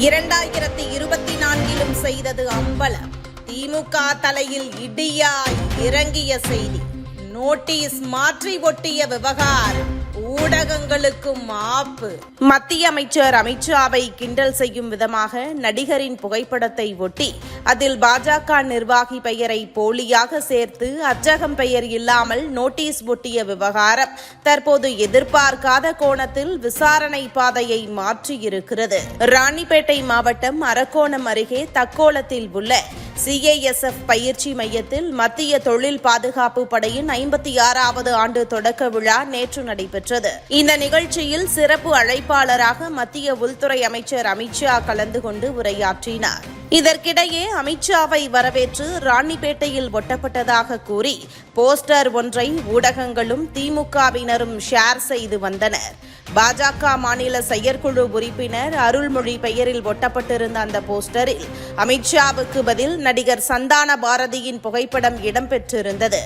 இரண்டாயிரத்தி இருபத்தி நான்கிலும் செய்தது அம்பலம். திமுக தலையில் இடியாய் இறங்கிய செய்தி. நோட்டீஸ் மாற்றி ஒட்டிய விவகாரம். ஊடகங்களுக்கும் மாப்பு. மத்திய அமைச்சர் அமித்ஷாவை கிண்டல் செய்யும் விதமாக நடிகரின் புகைப்படத்தை ஒட்டி அதில் பாஜக நிர்வாகி பெயரை போலியாக சேர்த்து அச்சகம் பெயர் இல்லாமல் நோட்டீஸ் ஒட்டிய விவகாரம் தற்போது எதிர்பார்க்காத கோணத்தில் விசாரணை பாதையை மாற்றியிருக்கிறது. ராணிப்பேட்டை மாவட்டம் அரக்கோணம் அருகே தக்கோலத்தில் உள்ள சிஐஎஸ்எஃப் பயிற்சி மையத்தில் மத்திய தொழில் பாதுகாப்பு படையின் ஐம்பத்தி ஆறாவது ஆண்டு தொடக்க விழா நேற்று நடைபெற்றது. இந்த நிகழ்ச்சியில் சிறப்பு அழைப்பாளராக மத்திய உள்துறை அமைச்சர் அமித்ஷா கலந்து கொண்டு உரையாற்றினார். இதற்கிடையே அமித்ஷாவை வரவேற்று ராணிப்பேட்டையில் ஒட்டப்பட்டதாக கூறி போஸ்டர் ஒன்றை ஊடகங்களும் திமுகவினரும் ஷேர் செய்து வந்தனர். பாஜக மாநில செயற்குழு உறுப்பினர் அருள்மொழி பெயரில் ஒட்டப்பட்டிருந்த அந்த போஸ்டரில் அமித்ஷாவுக்கு பதில் நடிகர் சந்தான பாரதியின் புகைப்படம் இடம்பெற்றிருந்தது.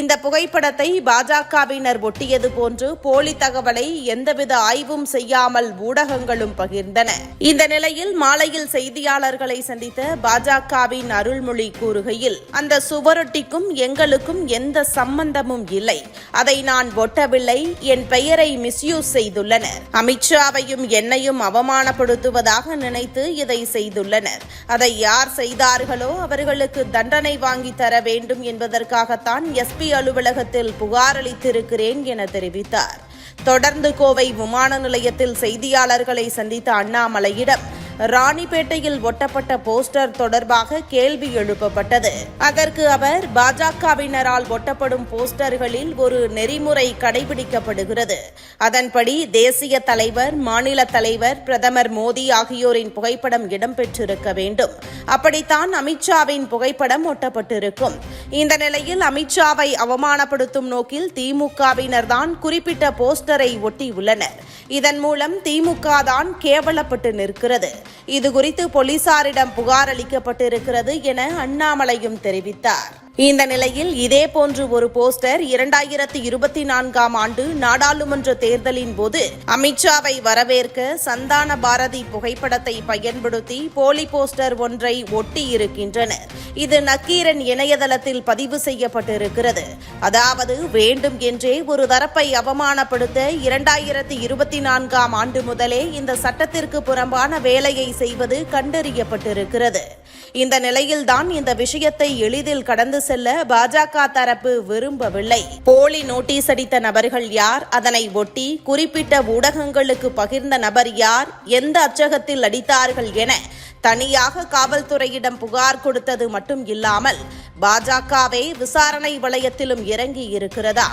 இந்த புகைப்படத்தை பாஜகவினர் ஒட்டியது போன்று போலி தகவலை எந்தவித ஆய்வும் செய்யாமல் ஊடகங்களும் பகிர்ந்தன. இந்த நிலையில் மாலையில் செய்தியாளர்களை சந்தித்த பாஜகவின் அருள்மொழி கூறுகையில் அந்த சுவரொட்டிக்கும் எங்களுக்கும் எந்த சம்பந்தமும் இல்லை. அதை நான் ஒட்டவில்லை என் பெயரை மிஸ்யூஸ் செய்துள்ளனர். அமித்ஷாவையும் என்னையும் அவமானப்படுத்துவதாக நினைத்து இதை செய்துள்ளனர். அதை யார் செய்தார்களோ அவர்களுக்கு தண்டனை வாங்கி தர வேண்டும் என்பதற்காகத்தான் எஸ்பி அலுவலகத்தில் புகார் அளித்திருக்கிறேன் என தெரிவித்தார். தொடர்ந்து கோவை விமான நிலையத்தில் செய்தியாளர்களை சந்தித்த அண்ணாமலையிடம் ராணிப்பேட்டையில் ஒட்டப்பட்ட போஸ்டர் தொடர்பாக கேள்வி எழுப்பப்பட்டது. அதற்கு அவர் பாஜகவினரால் ஒட்டப்படும் போஸ்டர்களில் ஒரு நெறிமுறை கடைபிடிக்கப்படுகிறது. அதன்படி தேசிய தலைவர் மாநில தலைவர் பிரதமர் மோடி ஆகியோரின் புகைப்படம் இடம்பெற்றிருக்க வேண்டும். அப்படித்தான் அமித்ஷாவின் புகைப்படம் ஒட்டப்பட்டிருக்கும். இந்த நிலையில் அமித்ஷாவை அவமானப்படுத்தும் நோக்கில் திமுகவினர் தான் குறிப்பிட்ட போஸ்டரை ஒட்டியுள்ளனர். இதன் மூலம் திமுக தான் கேவலப்பட்டு நிற்கிறது. இது குறித்து போலீசாரிடம் புகார் அளிக்கப்பட்டிருக்கிறது என அண்ணாமலையும் தெரிவித்தார். இந்த நிலையில் இதேபோன்று ஒரு போஸ்டர் இரண்டாயிரத்தி இருபத்தி நான்காம் ஆண்டு நாடாளுமன்ற தேர்தலின் போது அமித்ஷாவை வரவேற்க சந்தான பாரதி புகைப்படத்தை பயன்படுத்தி போலி போஸ்டர் ஒன்றை ஒட்டி இருக்கின்றனர் இது நக்கீரன் இணையதளத்தில் பதிவு செய்யப்பட்டிருக்கிறது. அதாவது வேண்டும் என்றே ஒரு தரப்பை அவமானப்படுத்த இரண்டாயிரத்தி இருபத்தி நான்காம் ஆண்டு முதலே இந்த சட்டத்திற்கு புறம்பான வேலையை செய்வது கண்டறியப்பட்டிருக்கிறது. இந்த நிலையில்தான் இந்த விஷயத்தை எளிதில் கடந்து செல்ல பாஜக தரப்பு விரும்பவில்லை. போலி நோட்டீஸ் அடித்த நபர்கள் யார்? அதனை ஒட்டி குறிப்பிட்ட ஊடகங்களுக்கு பகிர்ந்த நபர் யார்? எந்த அச்சகத்தில் அடித்தார்கள் என தனியாக காவல்துறையிடம் புகார் கொடுத்தது மட்டும் இல்லாமல் பாஜகவே விசாரணை வளையத்திலும் இறங்கி இருக்கிறதா?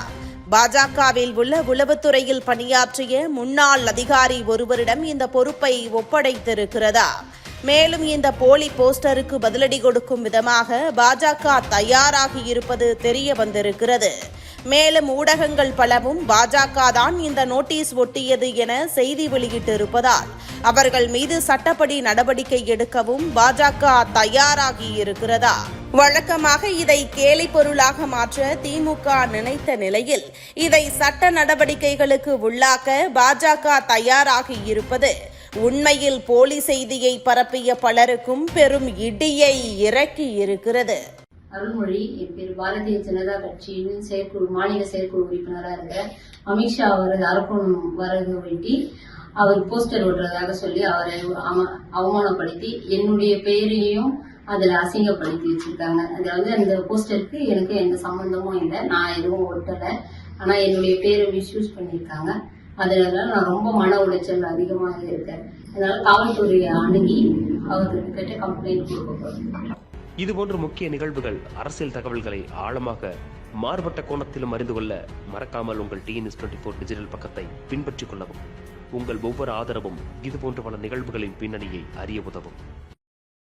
பாஜகவில் உள்ள உளவுத்துறையில் பணியாற்றிய முன்னாள் அதிகாரி ஒருவரிடம் இந்த பொறுப்பை ஒப்படைத்திருக்கிறதா? மேலும் இந்த போலி போஸ்டருக்கு பதிலடி கொடுக்கும் விதமாக பாஜக தயாராகி இருப்பது தெரிய வந்திருக்கிறது. மேலும் ஊடகங்கள் பலவும் பாஜக தான் இந்த நோட்டீஸ் ஒட்டியது என செய்தி வெளியிட்டிருப்பதால் அவர்கள் மீது சட்டப்படி நடவடிக்கை எடுக்கவும் பாஜக தயாராகி இருக்கிறதா? வழக்கமாக இதை கேலி பொருளாக மாற்ற திமுக நினைத்த நிலையில் இதை சட்ட நடவடிக்கைகளுக்கு உள்ளாக்க பாஜக தயாராகி இருப்பது உண்மையில் போலி செய்தியை பரப்பிய பலருக்கும் பெரும் இடியை இறக்கி இருக்கிறது அருள்மொழி என் பேர் பாரதிய ஜனதா கட்சியின் செயற்குழு மாநில செயற்குழு உறுப்பினராக இருந்த அமித்ஷா அவர் அரக்கோணம் வரது வேண்டி அவர் போஸ்டர் ஓட்டுறதாக சொல்லி அவரை அவ- அவமானப்படுத்தி என்னுடைய பெயரையும் அதுல அசிங்கப்படுத்தி வச்சிருக்காங்க. அதாவது வந்து அந்த போஸ்டருக்கு எனக்கு எந்த சம்பந்தமும் இல்லை. நான் எதுவும் ஒட்டலை. ஆனா என்னுடைய பேரை மிஸ்யூஸ் பண்ணியிருக்காங்க. அதனால நான் ரொம்ப மன உளைச்சல் அதிகமாக இருக்கேன். அதனால காவல்துறையை அணுகி அவர்கிட்ட கம்ப்ளைண்ட் கொடுக்கப்படும். இதுபோன்ற முக்கிய நிகழ்வுகள் அரசியல் தகவல்களை ஆழமாக மாறுபட்ட கோணத்திலும் அறிந்து கொள்ள மறக்காமல் உங்கள் டிஎன்எஸ் டுவெண்ட்டி ஃபோர் டிஜிட்டல் பக்கத்தை பின்பற்றிக் கொள்ளவும். உங்கள் ஒவ்வொரு ஆதரவும் இதுபோன்ற பல நிகழ்வுகளின் பின்னணியை அறிய உதவும்.